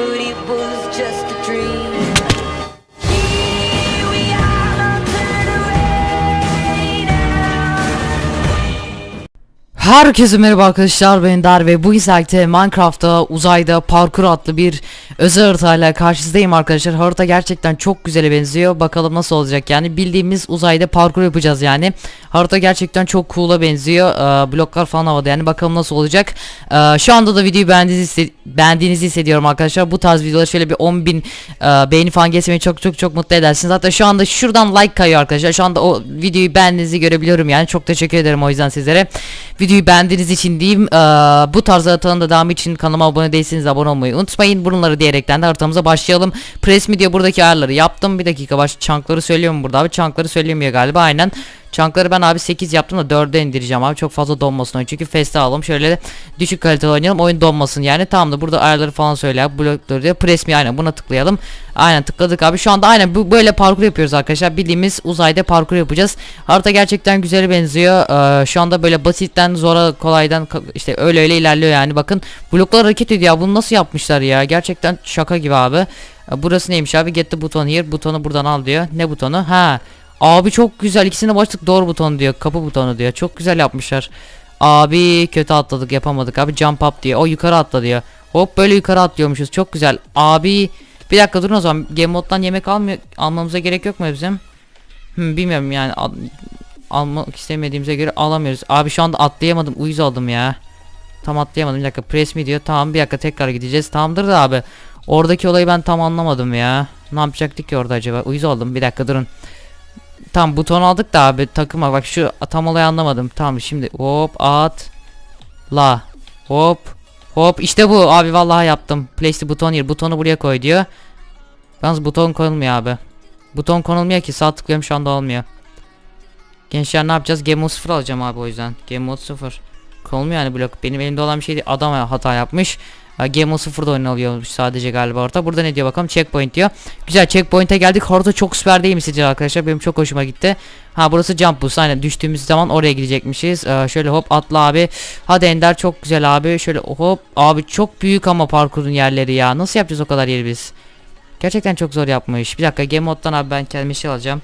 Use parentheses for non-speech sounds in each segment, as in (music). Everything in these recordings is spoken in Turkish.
but it was just a dream. Herkese merhaba arkadaşlar ben Dar ve bu izlekte Minecraft'ta uzayda parkur adlı bir özel haritayla karşınızdayım arkadaşlar. Harita gerçekten çok güzele benziyor. Bakalım nasıl olacak yani bildiğimiz uzayda parkur yapacağız yani. Harita gerçekten çok cool'a benziyor. Ee, bloklar falan havada yani bakalım nasıl olacak. Ee, şu anda da videoyu beğendiğinizi, hisse- beğendiğinizi hissediyorum arkadaşlar. Bu tarz videolar şöyle bir 10.000 e, beğeni falan geçmeyi çok çok çok mutlu edersiniz. Hatta şu anda şuradan like kayıyor arkadaşlar. Şu anda o videoyu beğendiğinizi görebiliyorum yani. Çok teşekkür ederim o yüzden sizlere. Videoyu beğendiğiniz için diyeyim. Ee, bu tarz haritanın da devamı için kanalıma abone değilseniz abone olmayı unutmayın. Bunları diyerekten de haritamıza başlayalım. Press Media buradaki ayarları yaptım. Bir dakika baş çankları söylüyor mu burada abi? Çankları söylemiyor galiba aynen. Çankları ben abi 8 yaptım da 4'e indireceğim abi. Çok fazla donmasın oyun. Çünkü feste alalım. Şöyle düşük kaliteli oynayalım. Oyun donmasın yani. Tamam da burada ayarları falan söyle abi. Blokları diyor. Press me aynen buna tıklayalım. Aynen tıkladık abi. Şu anda aynen bu böyle parkur yapıyoruz arkadaşlar. Bildiğimiz uzayda parkur yapacağız. Harita gerçekten güzel benziyor. Ee, şu anda böyle basitten zora kolaydan işte öyle öyle ilerliyor yani. Bakın bloklar hareket ediyor. Bunu nasıl yapmışlar ya? Gerçekten şaka gibi abi. Ee, Burası neymiş abi? Get the button here. Butonu buradan al diyor. Ne butonu? Ha. Abi çok güzel. İkisine başlık doğru butonu diyor. Kapı butonu diyor. Çok güzel yapmışlar. Abi kötü atladık yapamadık abi. Jump up diyor. O yukarı atla diyor. Hop böyle yukarı atlıyormuşuz. Çok güzel. Abi bir dakika durun o zaman. Game moddan yemek almıyor, almamıza gerek yok mu bizim? Hmm, bilmiyorum yani. Al- almak istemediğimize göre alamıyoruz. Abi şu anda atlayamadım. Uyuz oldum ya. Tam atlayamadım. Bir dakika press mi diyor. Tamam bir dakika tekrar gideceğiz. Tamamdır da abi. Oradaki olayı ben tam anlamadım ya. Ne yapacaktık ki orada acaba? Uyuz oldum. Bir dakika durun. Tam buton aldık da abi takıma bak şu tam olayı anlamadım. Tamam şimdi hop at la hop hop işte bu abi vallahi yaptım. Place the buton here. Butonu buraya koy diyor. Yalnız buton konulmuyor abi. Buton konulmuyor ki sağ tıklıyorum şu anda olmuyor. Gençler ne yapacağız? Game mode 0 alacağım abi o yüzden. Game mode 0. Konulmuyor yani blok. Benim elimde olan bir şey değil. Adam hata yapmış. Game mode 0'da oynanıyormuş sadece galiba orada. Burada ne diyor bakalım? Checkpoint diyor. Güzel checkpoint'e geldik. Harita çok süper değil mi sizce arkadaşlar? Benim çok hoşuma gitti. Ha burası jump boost. Aynen düştüğümüz zaman oraya gidecekmişiz. Ee, şöyle hop atla abi. Hadi Ender çok güzel abi. Şöyle hop. Abi çok büyük ama parkurun yerleri ya. Nasıl yapacağız o kadar yeri biz? Gerçekten çok zor yapmış. Bir dakika game moddan abi ben kendime şey alacağım.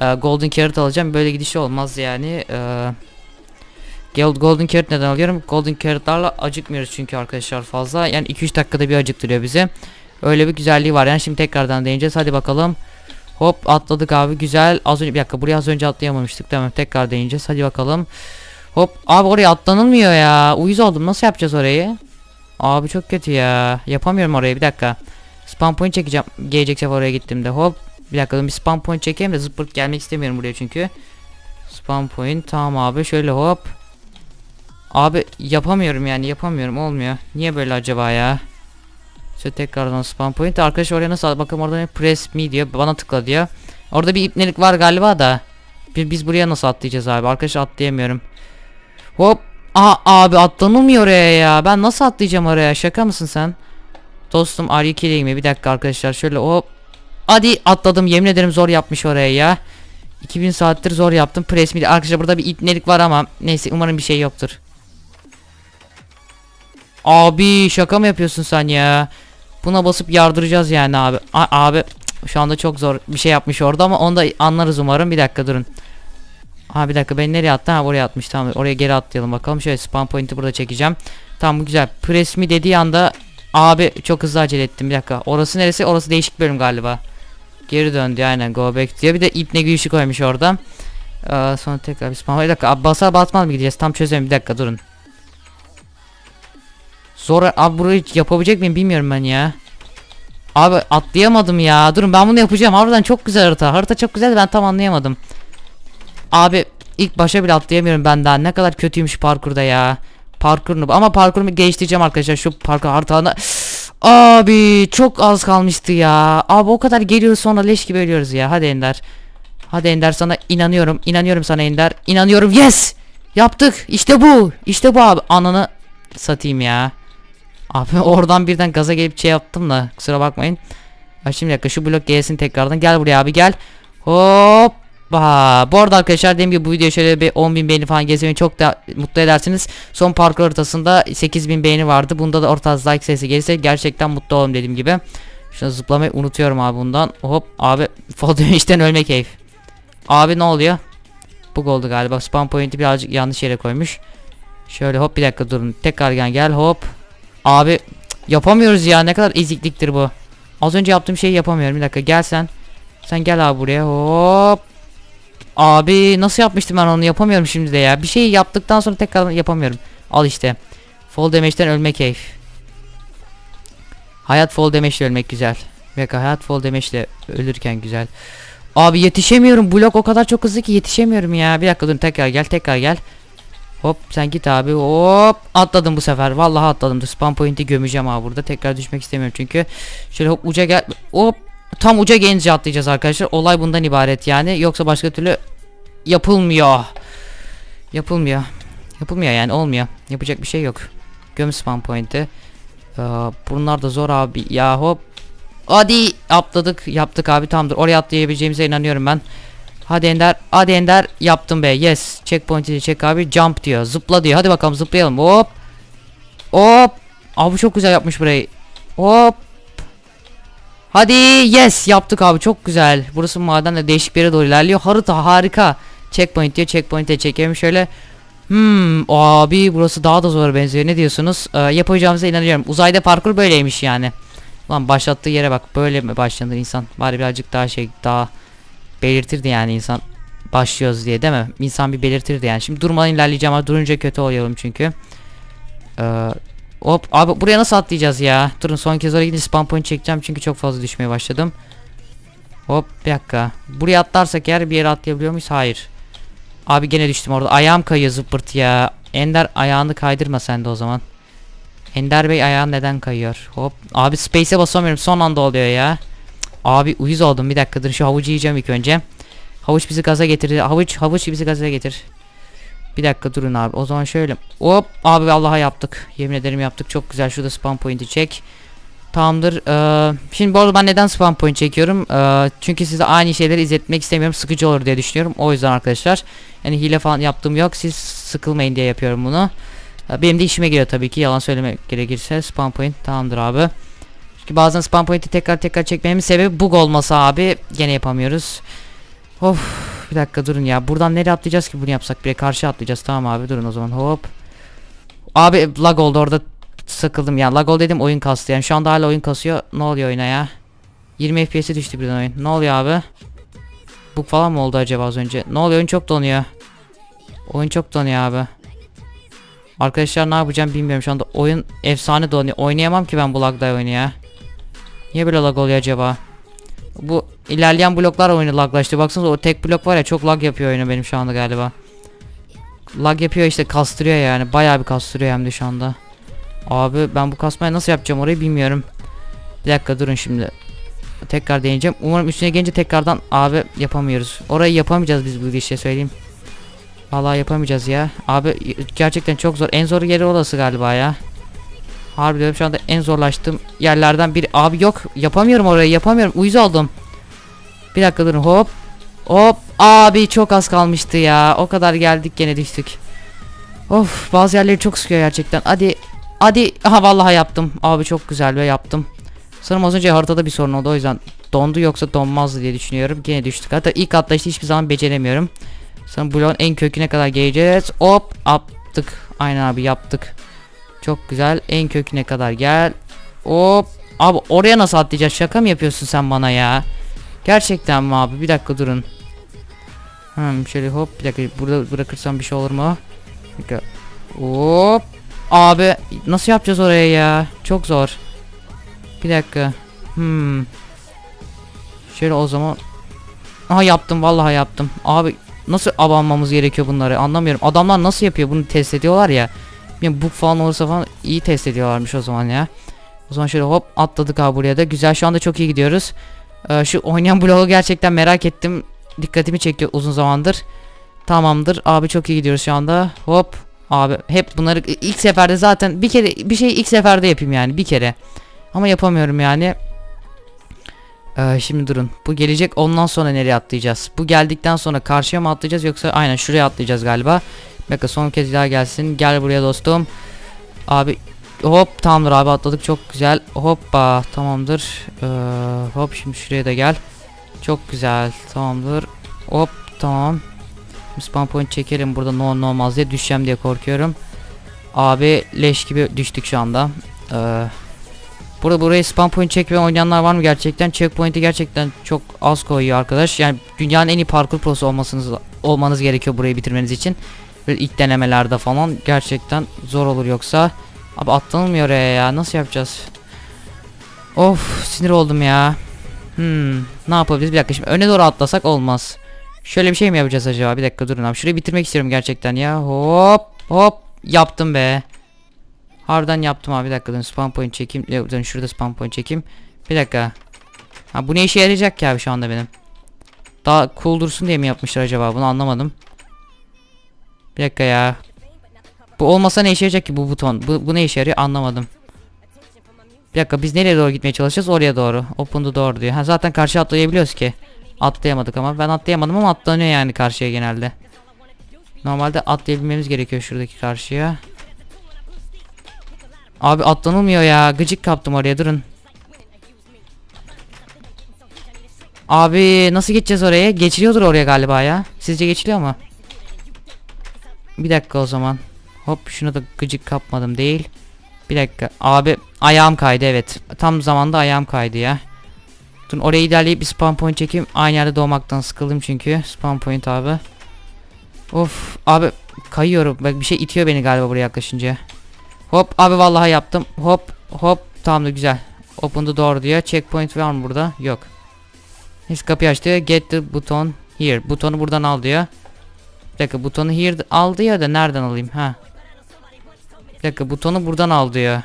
Ee, golden carrot alacağım. Böyle gidişi olmaz yani. Ee, Gold- Golden Carrot neden alıyorum? Golden Carrot'larla acıkmıyoruz çünkü arkadaşlar fazla. Yani 2-3 dakikada bir acıktırıyor bize. Öyle bir güzelliği var. Yani şimdi tekrardan deneyeceğiz. Hadi bakalım. Hop atladık abi güzel. Az önce bir dakika buraya az önce atlayamamıştık. Tamam tekrar deneyeceğiz. Hadi bakalım. Hop abi oraya atlanılmıyor ya. Uyuz oldum. Nasıl yapacağız orayı? Abi çok kötü ya. Yapamıyorum orayı bir dakika. Spam point çekeceğim. Gelecek sefer oraya gittiğimde. Hop. Bir dakika bir spam point çekeyim de zıpırt gelmek istemiyorum buraya çünkü. Spam point tamam abi şöyle hop. Abi yapamıyorum yani yapamıyorum olmuyor. Niye böyle acaba ya? İşte tekrardan spam point. Arkadaş oraya nasıl bakın orada ne press me diyor. Bana tıkla diyor. Orada bir ipnelik var galiba da. Bir, biz buraya nasıl atlayacağız abi? Arkadaş atlayamıyorum. Hop. Aa abi atlanılmıyor oraya ya. Ben nasıl atlayacağım oraya? Şaka mısın sen? Dostum are you kidding me? Bir dakika arkadaşlar şöyle hop. Hadi atladım yemin ederim zor yapmış oraya ya. 2000 saattir zor yaptım. Press me. Arkadaşlar burada bir ipnelik var ama neyse umarım bir şey yoktur. Abi şaka mı yapıyorsun sen ya? Buna basıp yardıracağız yani abi. A- abi şu anda çok zor bir şey yapmış orada ama onu da anlarız umarım. Bir dakika durun. Ha bir dakika ben nereye attım? Ha oraya atmış tamam. Oraya geri atlayalım bakalım. Şöyle spawn point'i burada çekeceğim. Tamam güzel. Press me dediği anda abi çok hızlı acele ettim. Bir dakika. Orası neresi? Orası değişik bölüm galiba. Geri döndü aynen go back diyor. Bir de ipne gülüşü koymuş orada. Ee, sonra tekrar bir spawn. Bir dakika. Basar basmaz mı gideceğiz? Tam çözemiyorum. Bir dakika durun. Zor abi burayı yapabilecek miyim bilmiyorum ben ya. Abi atlayamadım ya. Durun ben bunu yapacağım. Harbiden çok güzel harita. Harita çok güzel ben tam anlayamadım. Abi ilk başa bile atlayamıyorum ben daha. Ne kadar kötüymüş parkurda ya. Parkurunu ama parkurumu geliştireceğim arkadaşlar. Şu parkur haritada. Abi çok az kalmıştı ya. Abi o kadar geliyoruz sonra leş gibi ölüyoruz ya. Hadi Ender. Hadi Ender sana inanıyorum. İnanıyorum sana Ender. İnanıyorum. Yes! Yaptık. İşte bu. İşte bu abi. Ananı satayım ya. Abi (laughs) oradan birden gaza gelip şey yaptım da kusura bakmayın. Ha şimdi dakika şu blok gelsin tekrardan. Gel buraya abi gel. Hop. Hoppa. Bu arada arkadaşlar dediğim gibi bu video şöyle bir 10.000 beğeni falan gezmeyi çok da mutlu edersiniz. Son parkur haritasında 8.000 beğeni vardı. Bunda da orta like sayısı gelirse gerçekten mutlu olurum dediğim gibi. Şunu zıplamayı unutuyorum abi bundan. Hop abi (laughs) fall damage'den ölme keyif. Abi ne oluyor? Bug oldu galiba. Spawn point'i birazcık yanlış yere koymuş. Şöyle hop bir dakika durun. Tekrar gel gel hop. Abi yapamıyoruz ya. Ne kadar ezikliktir bu. Az önce yaptığım şeyi yapamıyorum. Bir dakika gel sen. Sen gel abi buraya. Hop. Abi nasıl yapmıştım ben onu yapamıyorum şimdi de ya. Bir şeyi yaptıktan sonra tekrar yapamıyorum. Al işte. Fall damage'den ölme keyif. Hayat fall damage ölmek güzel. Bir hayat fall damage ölürken güzel. Abi yetişemiyorum. Blok o kadar çok hızlı ki yetişemiyorum ya. Bir dakika dur tekrar gel tekrar gel. Hop sen git abi. Hop atladım bu sefer. Vallahi atladım. Dur spam point'i gömeceğim abi burada. Tekrar düşmek istemiyorum çünkü. Şöyle hop uca gel. Hop tam uca gelince atlayacağız arkadaşlar. Olay bundan ibaret yani. Yoksa başka türlü yapılmıyor. Yapılmıyor. Yapılmıyor yani olmuyor. Yapacak bir şey yok. Göm spam point'i. Ee, bunlar da zor abi. Ya hop. Hadi atladık yaptık abi tamamdır. Oraya atlayabileceğimize inanıyorum ben. Hadi Ender. Hadi Ender. Yaptım be. Yes. Checkpoint'i çek abi. Jump diyor. Zıpla diyor. Hadi bakalım zıplayalım. Hop. Hop. Abi çok güzel yapmış burayı. Hop. Hadi yes yaptık abi çok güzel. Burası maden de değişik bir yere doğru ilerliyor. Harita harika. Checkpoint diyor. Checkpoint'e çekelim şöyle. Hmm abi burası daha da zor benziyor. Ne diyorsunuz? Ee, yapacağımıza inanıyorum. Uzayda parkur böyleymiş yani. Lan başlattığı yere bak. Böyle mi başlanır insan? Bari birazcık daha şey daha belirtirdi yani insan başlıyoruz diye değil mi? İnsan bir belirtirdi yani. Şimdi durmadan ilerleyeceğim ama durunca kötü oluyorum çünkü. Ee, hop abi buraya nasıl atlayacağız ya? Durun son kez oraya gidip spawn point çekeceğim çünkü çok fazla düşmeye başladım. Hop bir dakika. Buraya atlarsak eğer bir yere atlayabiliyor muyuz? Hayır. Abi gene düştüm orada. Ayağım kayıyor zıpırt ya. Ender ayağını kaydırma sen de o zaman. Ender Bey ayağın neden kayıyor? Hop. Abi space'e basamıyorum. Son anda oluyor ya. Abi uyuz oldum. Bir dakika dur şu havucu yiyeceğim ilk önce. Havuç bizi gaza getirdi. Havuç havuç bizi gaza getir. Bir dakika durun abi. O zaman şöyle. Hop abi Allah'a yaptık. Yemin ederim yaptık. Çok güzel. Şurada spawn point'i çek. Tamamdır. Ee, şimdi bu arada ben neden spawn point çekiyorum? Ee, çünkü size aynı şeyleri izletmek istemiyorum. Sıkıcı olur diye düşünüyorum. O yüzden arkadaşlar. Yani hile falan yaptığım yok. Siz sıkılmayın diye yapıyorum bunu. Benim de işime geliyor tabii ki. Yalan söylemek gerekirse. Spawn point tamamdır abi. Çünkü bazen spawn point'i tekrar tekrar çekmemin sebebi bug olması abi. Gene yapamıyoruz. Of bir dakika durun ya. Buradan nereye atlayacağız ki bunu yapsak? Bir karşı atlayacağız. Tamam abi durun o zaman. Hop. Abi lag oldu orada sıkıldım ya. Lag oldu dedim oyun kastı yani. Şu anda hala oyun kasıyor. Ne oluyor oyuna ya? 20 FPS'e düştü birden oyun. Ne oluyor abi? Bug falan mı oldu acaba az önce? Ne oluyor oyun çok donuyor. Oyun çok donuyor abi. Arkadaşlar ne yapacağım bilmiyorum şu anda oyun efsane donuyor. Oynayamam ki ben bu lagda oyunu ya. Niye böyle lag oluyor acaba? Bu ilerleyen bloklar oyunu laglaştı. Baksanıza o tek blok var ya çok lag yapıyor oyunu benim şu anda galiba. Lag yapıyor işte kastırıyor yani. Bayağı bir kastırıyor hem de şu anda. Abi ben bu kasmayı nasıl yapacağım orayı bilmiyorum. Bir dakika durun şimdi. Tekrar deneyeceğim. Umarım üstüne gelince tekrardan abi yapamıyoruz. Orayı yapamayacağız biz bu işte söyleyeyim. Vallahi yapamayacağız ya. Abi gerçekten çok zor. En zor yeri orası galiba ya. Harbi diyorum şu anda en zorlaştığım yerlerden biri. Abi yok yapamıyorum orayı yapamıyorum. Uyuz oldum. Bir dakika durun hop. Hop. Abi çok az kalmıştı ya. O kadar geldik gene düştük. Of bazı yerleri çok sıkıyor gerçekten. Hadi. Hadi. Aha vallahi yaptım. Abi çok güzel ve yaptım. Sanırım az önce haritada bir sorun oldu o yüzden dondu yoksa donmazdı diye düşünüyorum. Gene düştük. Hatta ilk atlayışta hiçbir zaman beceremiyorum. Sanırım bloğun en köküne kadar geleceğiz. Hop yaptık. Aynen abi yaptık. Çok güzel. En köküne kadar gel. Hop. Abi oraya nasıl atlayacağız? Şaka mı yapıyorsun sen bana ya? Gerçekten mi abi? Bir dakika durun. Hmm, şöyle hop bir dakika burada bırakırsam bir şey olur mu? Hop. Abi nasıl yapacağız oraya ya? Çok zor. Bir dakika. Hmm. Şöyle o zaman. Aha yaptım vallahi yaptım. Abi nasıl abanmamız gerekiyor bunları anlamıyorum. Adamlar nasıl yapıyor bunu test ediyorlar ya. Yani bug falan olursa falan iyi test ediyorlarmış o zaman ya. O zaman şöyle hop atladık abi buraya da. Güzel şu anda çok iyi gidiyoruz. Ee, şu oynayan bloğu gerçekten merak ettim. Dikkatimi çekiyor uzun zamandır. Tamamdır. Abi çok iyi gidiyoruz şu anda. Hop. Abi hep bunları ilk seferde zaten bir kere bir şey ilk seferde yapayım yani bir kere. Ama yapamıyorum yani. Ee, şimdi durun. Bu gelecek ondan sonra nereye atlayacağız? Bu geldikten sonra karşıya mı atlayacağız yoksa aynen şuraya atlayacağız galiba. Dakika son kez daha gelsin. Gel buraya dostum. Abi hop tamamdır abi atladık çok güzel. Hoppa tamamdır. Ee, hop şimdi şuraya da gel. Çok güzel tamamdır. Hop tamam. Spam point çekerim burada no no olmaz diye düşeceğim diye korkuyorum. Abi leş gibi düştük şu anda. Ee, burada buraya spam point çekmeyen oynayanlar var mı gerçekten? Checkpoint'i gerçekten çok az koyuyor arkadaş. Yani dünyanın en iyi parkur prosu olmasınız olmanız gerekiyor burayı bitirmeniz için. Böyle ilk denemelerde falan gerçekten zor olur yoksa. Abi atlanılmıyor oraya ya. Nasıl yapacağız? Of sinir oldum ya. Hmm, ne yapabiliriz? Bir dakika şimdi öne doğru atlasak olmaz. Şöyle bir şey mi yapacağız acaba? Bir dakika durun abi. Şurayı bitirmek istiyorum gerçekten ya. Hop hop yaptım be. Harbiden yaptım abi. Bir dakika durun spam point çekeyim. Durun şurada spam point çekeyim. Bir dakika. Ha bu ne işe yarayacak ki abi şu anda benim? Daha cool dursun diye mi yapmışlar acaba? Bunu anlamadım. Bir dakika ya. Bu olmasa ne işe yarayacak ki bu buton? Bu, bu ne işe yarıyor anlamadım. Bir dakika biz nereye doğru gitmeye çalışacağız? Oraya doğru. Open the door diyor. Ha zaten karşı atlayabiliyoruz ki. Atlayamadık ama ben atlayamadım ama atlanıyor yani karşıya genelde. Normalde atlayabilmemiz gerekiyor şuradaki karşıya. Abi atlanılmıyor ya. Gıcık kaptım oraya durun. Abi nasıl geçeceğiz oraya? Geçiliyordur oraya galiba ya. Sizce geçiliyor mu? Bir dakika o zaman. Hop şunu da gıcık kapmadım değil. Bir dakika. Abi ayağım kaydı evet. Tam zamanda ayağım kaydı ya. Dur oraya ilerleyip bir spawn point çekeyim. Aynı yerde doğmaktan sıkıldım çünkü. Spawn point abi. Of abi kayıyorum. Bak bir şey itiyor beni galiba buraya yaklaşınca. Hop abi vallahi yaptım. Hop hop tamamdır güzel. Open the door diyor. Checkpoint var mı burada? Yok. Neyse kapıyı açtı. Get the button here. Butonu buradan al diyor. Bir dakika butonu here al diyor da nereden alayım? Ha. Bir dakika butonu buradan al diyor.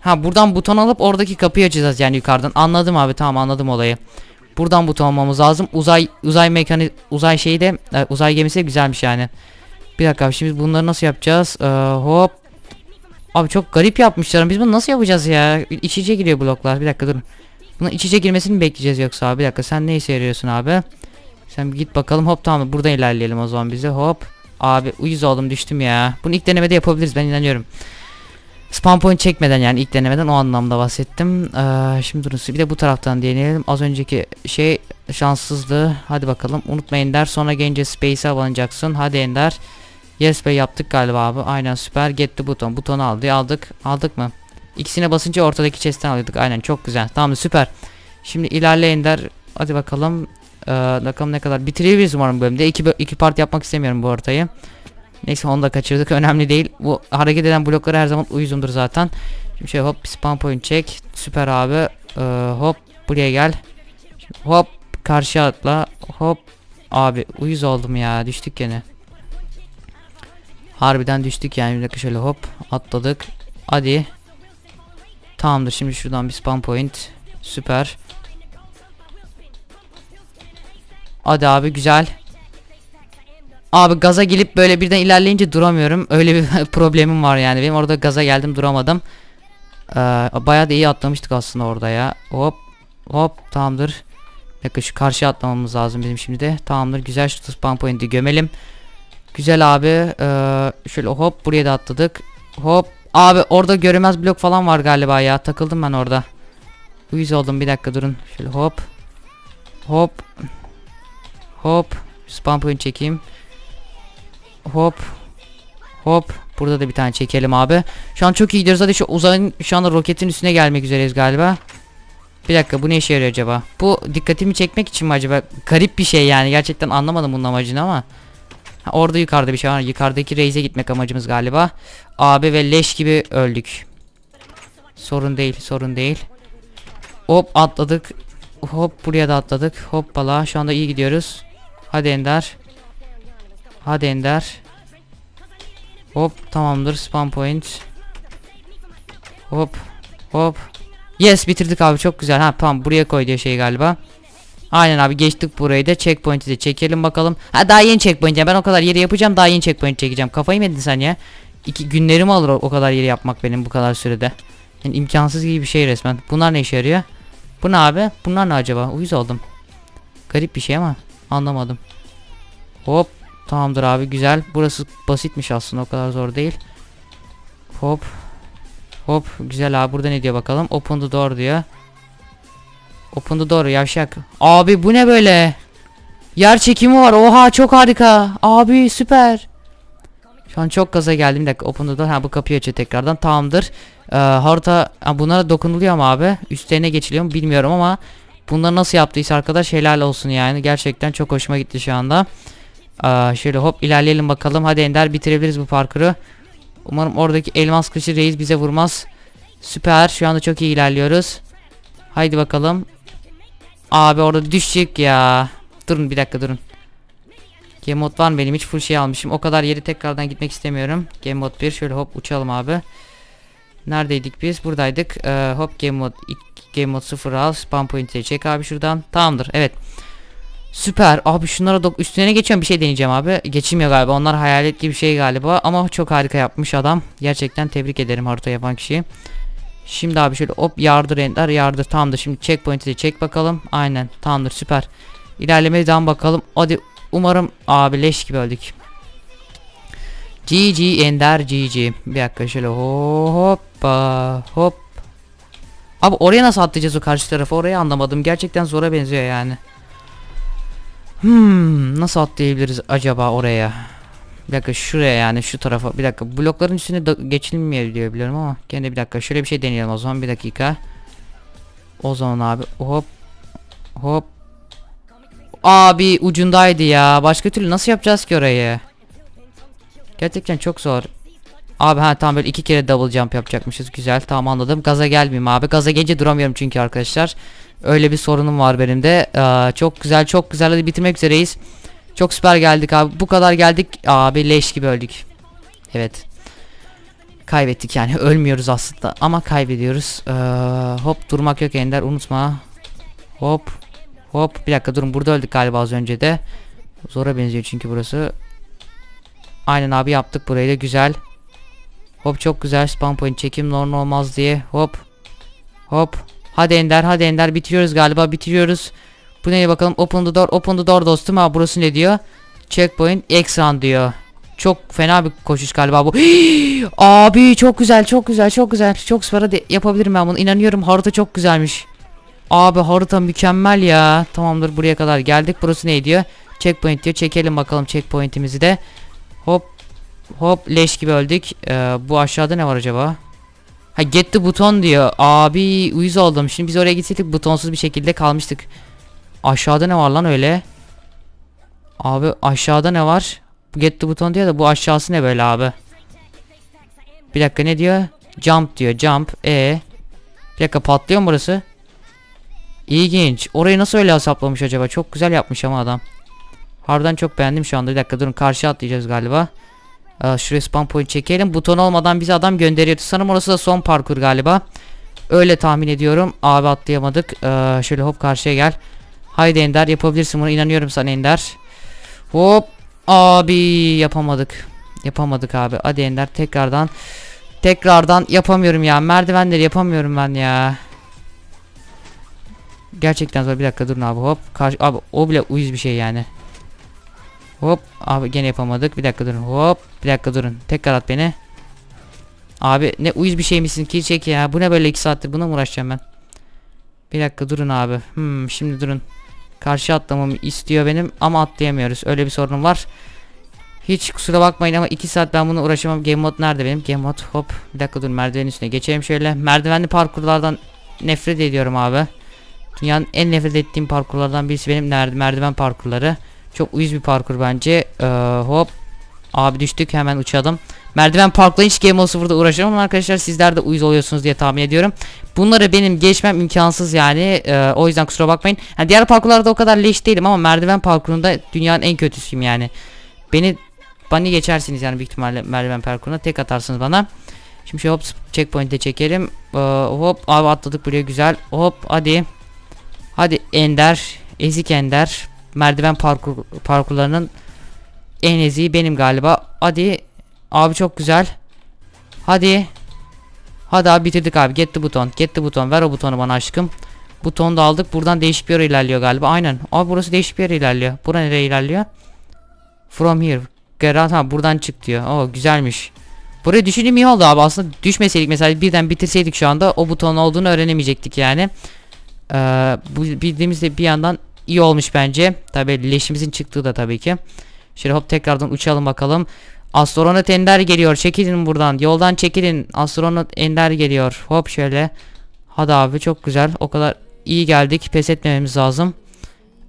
Ha buradan buton alıp oradaki kapıyı açacağız yani yukarıdan. Anladım abi tamam anladım olayı. Buradan buton almamız lazım. Uzay uzay mekani uzay şeyi de e, uzay gemisi de güzelmiş yani. Bir dakika abi, şimdi bunları nasıl yapacağız? Ee, hop. Abi çok garip yapmışlar. Biz bunu nasıl yapacağız ya? İç içe giriyor bloklar. Bir dakika durun. Bunun iç içe girmesini bekleyeceğiz yoksa abi? Bir dakika sen ne işe yarıyorsun abi? Sen bir git bakalım. Hop tamam buradan ilerleyelim o zaman bize. Hop. Abi uyuz oldum düştüm ya. Bunu ilk denemede yapabiliriz ben inanıyorum. Spam point çekmeden yani ilk denemeden o anlamda bahsettim. Ee, şimdi durun bir de bu taraftan deneyelim. Az önceki şey şanssızdı. Hadi bakalım. Unutmayın der. Sonra gelince space'e abanacaksın. Hadi Ender. Yes be yaptık galiba abi. Aynen süper. Get the buton. Butonu aldı. Aldık. Aldık mı? İkisine basınca ortadaki chest'ten alıyorduk. Aynen çok güzel. Tamam süper. Şimdi ilerle Ender. Hadi bakalım. Ee, bakalım ne kadar. Bitirebiliriz umarım bölümde. İki, iki part yapmak istemiyorum bu haritayı. Neyse onu da kaçırdık. (laughs) Önemli değil. Bu hareket eden bloklara her zaman uyuzumdur zaten. Şimdi şöyle hop spam point çek. Süper abi. Ee, hop buraya gel. Şimdi hop karşıya atla. Hop abi uyuz oldum ya. Düştük gene. Harbiden düştük yani. Bir dakika şöyle hop atladık. Hadi. Tamamdır. Şimdi şuradan bir spam point. Süper. Hadi abi güzel. Abi gaza gelip böyle birden ilerleyince duramıyorum. Öyle bir (laughs) problemim var yani. Benim orada gaza geldim duramadım. Ee, bayağı da iyi atlamıştık aslında orada ya. Hop hop tamamdır. Dakika şu karşıya atlamamız lazım bizim şimdi de. Tamamdır güzel şu spawn point'i gömelim. Güzel abi. Ee, şöyle hop buraya da atladık. Hop. Abi orada görünmez blok falan var galiba ya. Takıldım ben orada. Uyuz oldum bir dakika durun. Şöyle hop. Hop. Hop. Spawn point çekeyim. Hop. Hop. Burada da bir tane çekelim abi. Şu an çok iyi gidiyoruz. Hadi şu uzayın şu anda roketin üstüne gelmek üzereyiz galiba. Bir dakika bu ne işe yarıyor acaba? Bu dikkatimi çekmek için mi acaba? Garip bir şey yani. Gerçekten anlamadım bunun amacını ama. Ha, orada yukarıda bir şey var. Yukarıdaki reize gitmek amacımız galiba. Abi ve leş gibi öldük. Sorun değil, sorun değil. Hop atladık. Hop buraya da atladık. Hoppala şu anda iyi gidiyoruz. Hadi Ender. Hadi Ender. Hop tamamdır spawn point. Hop hop. Yes bitirdik abi çok güzel. Ha tamam buraya koy diyor şey galiba. Aynen abi geçtik burayı da checkpoint'i de çekelim bakalım. Ha daha yeni checkpoint ben o kadar yeri yapacağım daha yeni checkpoint çekeceğim. Kafayı mı yedin sen ya? İki günlerimi alır o kadar yeri yapmak benim bu kadar sürede. Yani imkansız gibi bir şey resmen. Bunlar ne işe yarıyor? Bu ne abi? Bunlar ne acaba? Uyuz oldum. Garip bir şey ama anlamadım. Hop. Tamamdır abi güzel. Burası basitmiş aslında o kadar zor değil. Hop. Hop. Güzel abi burada ne diyor bakalım. Open the door diyor. Open the door yavşak. Abi bu ne böyle? Yer çekimi var. Oha çok harika. Abi süper. Şu an çok gaza geldim. Bir dakika open the door. Ha bu kapıyı açıyor tekrardan. Tamamdır. Ee, harita ha, bunlara dokunuluyor mu abi? Üstlerine geçiliyor mu bilmiyorum ama bunları nasıl yaptıysa arkadaş helal olsun yani. Gerçekten çok hoşuma gitti şu anda. Ee, şöyle hop ilerleyelim bakalım. Hadi Ender bitirebiliriz bu parkuru. Umarım oradaki elmas kılıcı reis bize vurmaz. Süper. Şu anda çok iyi ilerliyoruz. Haydi bakalım. Abi orada düşecek ya. Durun bir dakika durun. Game mode var mı benim hiç full şey almışım. O kadar yeri tekrardan gitmek istemiyorum. Game mode 1 şöyle hop uçalım abi. Neredeydik biz? Buradaydık. Ee, hop game ilk- game mode 0 al. Spawn point'e çek abi şuradan. Tamamdır. Evet. Süper. Abi şunlara dok üstüne geçiyorum bir şey deneyeceğim abi. Geçilmiyor galiba. Onlar hayalet gibi bir şey galiba ama çok harika yapmış adam. Gerçekten tebrik ederim harita yapan kişiyi. Şimdi abi şöyle hop yardır ender yardır tamamdır. Şimdi checkpoint'i de çek bakalım. Aynen tamamdır süper. İlerlemeye devam bakalım. Hadi umarım abi leş gibi öldük. GG Ender GG. Bir dakika şöyle hoppa hop. Abi oraya nasıl atlayacağız o karşı tarafa orayı anlamadım. Gerçekten zora benziyor yani. Hmm, nasıl atlayabiliriz acaba oraya? Bir dakika şuraya yani şu tarafa. Bir dakika blokların üstüne geçilmiyor diye biliyorum ama gene bir dakika şöyle bir şey deneyelim o zaman bir dakika. O zaman abi hop hop. Abi ucundaydı ya. Başka türlü nasıl yapacağız ki orayı? Gerçekten çok zor. Abi ha tamam böyle iki kere double jump yapacakmışız. Güzel tamam anladım. Gaza gelmeyeyim abi. Gaza gelince duramıyorum çünkü arkadaşlar. Öyle bir sorunum var benim de. Ee, çok güzel çok güzel. Hadi bitirmek üzereyiz. Çok süper geldik abi. Bu kadar geldik. Abi leş gibi öldük. Evet. Kaybettik yani. (laughs) Ölmüyoruz aslında ama kaybediyoruz. Ee, hop durmak yok Ender unutma. Hop. Hop bir dakika durun burada öldük galiba az önce de. Zora benziyor çünkü burası. Aynen abi yaptık burayı da güzel. Hop çok güzel spawn point çekim normal olmaz diye. Hop. Hop. Hadi Ender hadi Ender bitiriyoruz galiba bitiriyoruz. Bu neye bakalım open the door open the door dostum ha burası ne diyor? Checkpoint X-Run diyor. Çok fena bir koşuş galiba bu. (gasps) Abi çok güzel çok güzel çok güzel. Çok süper yapabilirim ben bunu inanıyorum harita çok güzelmiş. Abi harita mükemmel ya. Tamamdır buraya kadar geldik. Burası ne diyor? Checkpoint diyor. Çekelim bakalım checkpoint'imizi de. Hop. Leş gibi öldük. Ee, bu aşağıda ne var acaba? Ha get the buton diyor. Abi uyuz oldum. Şimdi biz oraya gitseydik butonsuz bir şekilde kalmıştık. Aşağıda ne var lan öyle? Abi aşağıda ne var? Get the buton diyor da bu aşağısı ne böyle abi? Bir dakika ne diyor? Jump diyor. Jump. E. Bir dakika patlıyor mu burası? İlginç. Orayı nasıl öyle hesaplamış acaba? Çok güzel yapmış ama adam. Harbiden çok beğendim şu anda. Bir dakika durun karşı atlayacağız galiba. Ee, şuraya spawn point çekelim. Buton olmadan bizi adam gönderiyordu. Sanırım orası da son parkur galiba. Öyle tahmin ediyorum. Abi atlayamadık. Ee, şöyle hop karşıya gel. Haydi Ender yapabilirsin bunu. inanıyorum sana Ender. Hop. Abi yapamadık. Yapamadık abi. Hadi Ender tekrardan. Tekrardan yapamıyorum ya. Merdivenleri yapamıyorum ben ya. Gerçekten zor. Bir dakika durun abi hop. Karşı abi o bile uyuz bir şey yani. Hop abi gene yapamadık. Bir dakika durun. Hop bir dakika durun. Tekrar at beni. Abi ne uyuz bir şey misin ki çek ya. Bu ne böyle 2 saattir buna mı uğraşacağım ben? Bir dakika durun abi. Hmm şimdi durun. Karşı atlamamı istiyor benim ama atlayamıyoruz. Öyle bir sorunum var. Hiç kusura bakmayın ama 2 saat ben bunu uğraşamam. Game mode nerede benim? Game mode hop. Bir dakika dur merdivenin üstüne geçelim şöyle. Merdivenli parkurlardan nefret ediyorum abi. Dünyanın en nefret ettiğim parkurlardan birisi benim nerede merdiven parkurları. Çok uyuz bir parkur bence. Ee, hop. Abi düştük hemen uçalım. Merdiven parkla hiç Game of Thrones'da uğraşamam ama arkadaşlar sizler de uyuz oluyorsunuz diye tahmin ediyorum. Bunları benim geçmem imkansız yani. Ee, o yüzden kusura bakmayın. Yani diğer parkurlarda o kadar leş değilim ama merdiven parkurunda dünyanın en kötüsüyüm yani. Beni bani geçersiniz yani büyük ihtimalle merdiven parkuruna tek atarsınız bana. Şimdi şu hop checkpoint'e çekelim. Ee, hop abi atladık buraya güzel. Hop hadi. Hadi Ender. Ezik Ender. Merdiven parkur parkurlarının en eziği benim galiba. Hadi. Abi çok güzel. Hadi. Hadi abi bitirdik abi. Get the buton. Get the buton. Ver o butonu bana aşkım. Butonu da aldık. Buradan değişik bir yere ilerliyor galiba. Aynen. Abi burası değişik bir yere ilerliyor. Bura nereye ilerliyor? From here. Geralt ha buradan çık diyor. Oo güzelmiş. Buraya düşündüğüm iyi oldu abi. Aslında düşmeseydik mesela birden bitirseydik şu anda o butonun olduğunu öğrenemeyecektik yani. Ee, bu bildiğimiz de bir yandan iyi olmuş bence. Tabi leşimizin çıktığı da tabii ki. Şöyle hop tekrardan uçalım bakalım. Astronot Ender geliyor. Çekilin buradan. Yoldan çekilin. Astronot Ender geliyor. Hop şöyle. Hadi abi çok güzel. O kadar iyi geldik. Pes etmememiz lazım.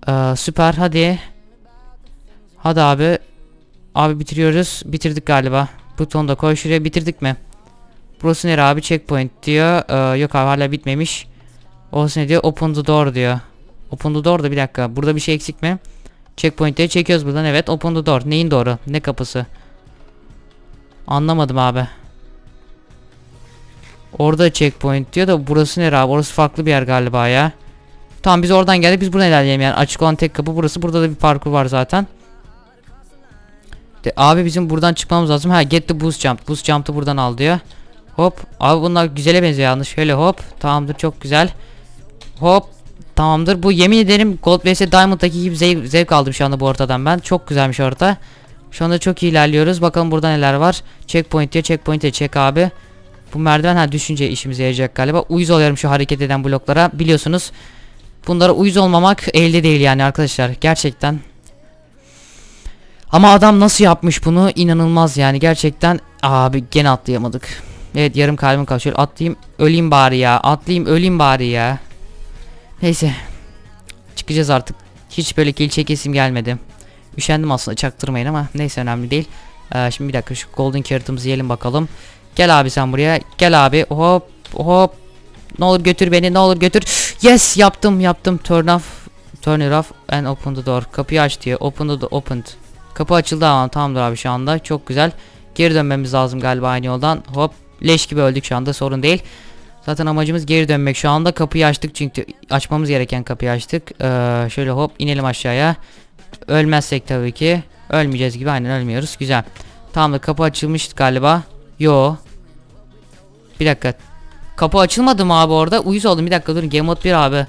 Ee, süper hadi. Hadi abi. Abi bitiriyoruz. Bitirdik galiba. Butonu da koy şuraya bitirdik mi? Burası nere abi? Checkpoint diyor. Ee, yok abi hala bitmemiş. Orası ne diyor? Open the door diyor. Open the door da bir dakika. Burada bir şey eksik mi? Checkpoint'leri çekiyoruz buradan. Evet. Open the door. Neyin doğru? Ne kapısı? Anlamadım abi. Orada checkpoint diyor da burası nere abi? Orası farklı bir yer galiba ya. Tamam biz oradan geldik. Biz buradan ilerleyelim yani. Açık olan tek kapı burası. Burada da bir parkur var zaten. De, abi bizim buradan çıkmamız lazım. Ha get the boost jump. Boost jump'ı buradan al diyor. Hop. Abi bunlar güzele benziyor yalnız. Şöyle hop. Tamamdır çok güzel. Hop. Tamamdır. Bu yemin ederim Gold vs Diamond'daki gibi zevk, zevk aldım şu anda bu ortadan ben. Çok güzelmiş orta. Şu anda çok iyi ilerliyoruz. Bakalım burada neler var. Checkpoint diye checkpoint diye check abi. Bu merdiven ha düşünce işimize yarayacak galiba. Uyuz oluyorum şu hareket eden bloklara. Biliyorsunuz. Bunlara uyuz olmamak elde değil yani arkadaşlar. Gerçekten. Ama adam nasıl yapmış bunu inanılmaz yani gerçekten. Abi gene atlayamadık. Evet yarım kalbim kaldı. Şöyle atlayayım öleyim bari ya. Atlayayım öleyim bari ya. Neyse. Çıkacağız artık. Hiç böyle kill çekesim gelmedi. Üşendim aslında çaktırmayın ama neyse önemli değil. Ee, şimdi bir dakika şu golden carrot'ımızı yiyelim bakalım. Gel abi sen buraya. Gel abi. Hop hop. Ne olur götür beni ne olur götür. Yes yaptım yaptım. Turn off. Turn it off and open the door. Kapıyı aç diyor. Open the door. Opened. Kapı açıldı ama tamamdır abi şu anda. Çok güzel. Geri dönmemiz lazım galiba aynı yoldan. Hop. Leş gibi öldük şu anda sorun değil. Zaten amacımız geri dönmek şu anda. Kapıyı açtık çünkü açmamız gereken kapıyı açtık. Ee, şöyle hop inelim aşağıya. Ölmezsek tabii ki. Ölmeyeceğiz gibi aynen ölmüyoruz. Güzel. Tamamdır kapı açılmış galiba. Yo. Bir dakika. Kapı açılmadı mı abi orada? Uyuz oldum. Bir dakika durun. Game mode 1 abi.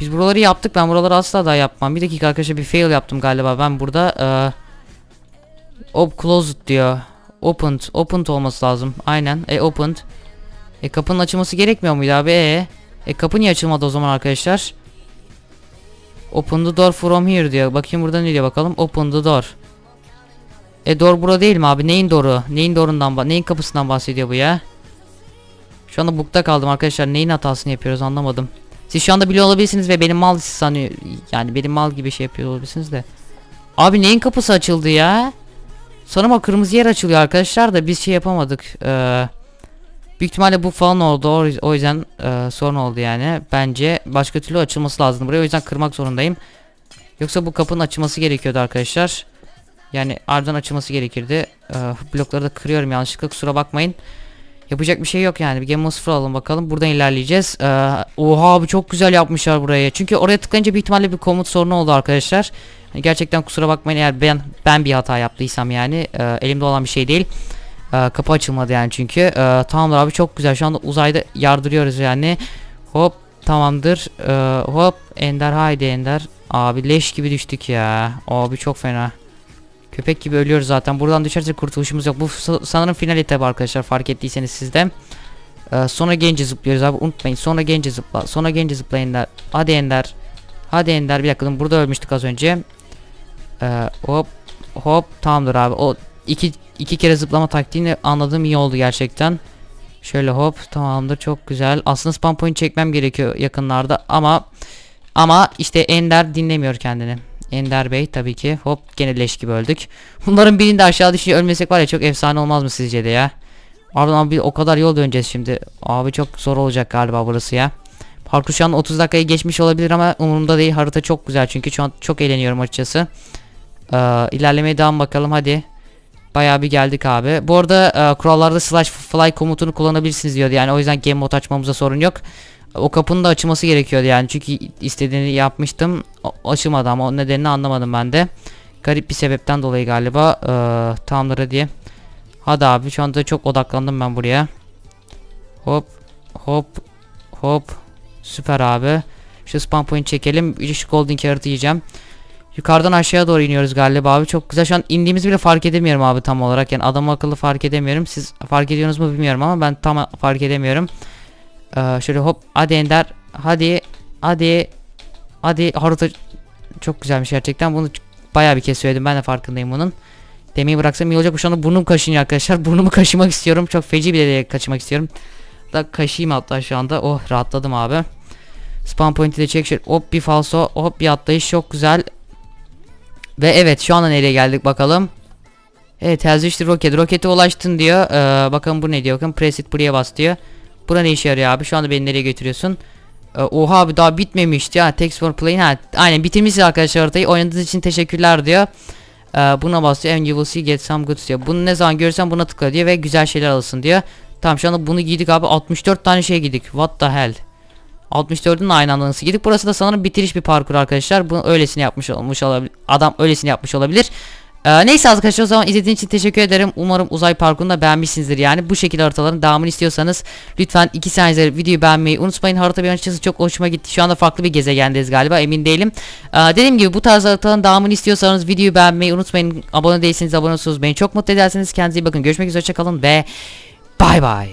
Biz buraları yaptık. Ben buraları asla daha yapmam. Bir dakika arkadaşlar bir fail yaptım galiba. Ben burada eee Op closed diyor. Opened. Opened olması lazım. Aynen. E opened. E kapının açılması gerekmiyor muydu abi? E, e kapı niye açılmadı o zaman arkadaşlar? Open the door from here diyor. Bakayım burada ne diyor bakalım. Open the door. E door burada değil mi abi? Neyin doru? Neyin dorundan ba- neyin kapısından bahsediyor bu ya? Şu anda bukta kaldım arkadaşlar. Neyin hatasını yapıyoruz anlamadım. Siz şu anda biliyor olabilirsiniz ve benim mal sanıyor. Yani benim mal gibi şey yapıyor olabilirsiniz de. Abi neyin kapısı açıldı ya? Sanırım o kırmızı yer açılıyor arkadaşlar da biz şey yapamadık. Ee, büyük ihtimalle bu falan oldu. O, yüzden e, sorun oldu yani. Bence başka türlü açılması lazım buraya. O yüzden kırmak zorundayım. Yoksa bu kapının açılması gerekiyordu arkadaşlar. Yani ardından açılması gerekirdi. Ee, blokları da kırıyorum yanlışlıkla kusura bakmayın. Yapacak bir şey yok yani. Bir Game 0 alalım bakalım. Buradan ilerleyeceğiz. Ee, oha abi çok güzel yapmışlar burayı. Çünkü oraya tıklayınca büyük ihtimalle bir komut sorunu oldu arkadaşlar. Yani gerçekten kusura bakmayın eğer ben ben bir hata yaptıysam yani e, elimde olan bir şey değil. E, kapı açılmadı yani çünkü. E, tamamdır abi çok güzel. Şu anda uzayda yardırıyoruz yani. Hop tamamdır. E, hop Ender haydi Ender. Abi leş gibi düştük ya. Abi çok fena. Köpek gibi ölüyoruz zaten. Buradan düşersek kurtuluşumuz yok. Bu sa- sanırım final etabı arkadaşlar fark ettiyseniz sizde. Ee, sonra gence zıplıyoruz abi unutmayın. Sonra gence zıpla. Sonra gence zıpla Ender. Hadi Ender. Hadi Ender bir dakika burada ölmüştük az önce. Ee, hop hop tamamdır abi. O iki iki kere zıplama taktiğini anladığım iyi oldu gerçekten. Şöyle hop tamamdır çok güzel. Aslında spam point çekmem gerekiyor yakınlarda ama ama işte Ender dinlemiyor kendini. Ender Bey tabii ki. Hop gene leş gibi öldük. Bunların birinde aşağı düşünce ölmesek var ya çok efsane olmaz mı sizce de ya? Abi abi o kadar yol döneceğiz şimdi. Abi çok zor olacak galiba burası ya. Parkur şu an 30 dakikayı geçmiş olabilir ama umurumda değil. Harita çok güzel çünkü şu an çok eğleniyorum açıkçası. Ee, ilerlemeye devam bakalım hadi. Bayağı bir geldik abi. Bu arada e, kurallarda slash fly komutunu kullanabilirsiniz diyordu. Yani o yüzden game mode açmamıza sorun yok. O kapının da açılması gerekiyordu yani. Çünkü istediğini yapmıştım. O, açılmadı ama o nedenini anlamadım ben de. Garip bir sebepten dolayı galiba. Ee, tamamdır hadi. Hadi abi şu anda çok odaklandım ben buraya. Hop hop hop. Süper abi. Şu spam point çekelim. Bir de Şu golden carrot yiyeceğim. Yukarıdan aşağıya doğru iniyoruz galiba abi. Çok güzel. Şu an indiğimizi bile fark edemiyorum abi tam olarak. Yani adam akıllı fark edemiyorum. Siz fark ediyorsunuz mu bilmiyorum ama ben tam fark edemiyorum. Ee, şöyle hop. Hadi Ender. Hadi. Hadi. Hadi. Harita çok güzelmiş gerçekten. Bunu bayağı bir kez söyledim. Ben de farkındayım bunun. Demeyi bıraksam iyi olacak. Şu anda burnum kaşınıyor arkadaşlar. (laughs) Burnumu kaşımak istiyorum. Çok feci bir de kaçmak istiyorum. Da kaşıyım hatta şu anda. Oh rahatladım abi. Spawn point'i de çek. Şöyle hop bir falso. Hop bir atlayış. Çok güzel. Ve evet şu anda nereye geldik bakalım. Evet reached the rocket. Rokete ulaştın diyor. Ee, bakalım bu ne diyor. Bakın press it buraya bas diyor. Bura ne işe yarıyor abi? Şu anda beni nereye götürüyorsun? Ee, oha abi daha bitmemişti ya. Text for playing. Ha, aynen bitirmişiz arkadaşlar haritayı. Oynadığınız için teşekkürler diyor. Ee, buna basıyor and you will see get some goods diyor. Bunu ne zaman görürsen buna tıkla diyor ve güzel şeyler alırsın diyor. Tamam şu anda bunu giydik abi. 64 tane şey giydik. What the hell? 64'ün aynı anda nasıl gidip burası da sanırım bitiriş bir parkur arkadaşlar. Bunu öylesine yapmış olmuş olabilir. Adam öylesine yapmış olabilir. Ee, neyse arkadaşlar o zaman izlediğiniz için teşekkür ederim. Umarım uzay parkurunu da beğenmişsinizdir yani. Bu şekilde haritaların devamını istiyorsanız lütfen 2 saniyede videoyu beğenmeyi unutmayın. Harita bir açıkçası çok hoşuma gitti. Şu anda farklı bir gezegendeyiz galiba emin değilim. Ee, dediğim gibi bu tarz haritaların devamını istiyorsanız videoyu beğenmeyi unutmayın. Abone değilseniz abone olursunuz. Beni çok mutlu edersiniz. Kendinize iyi bakın. Görüşmek üzere. Hoşçakalın ve bay bay.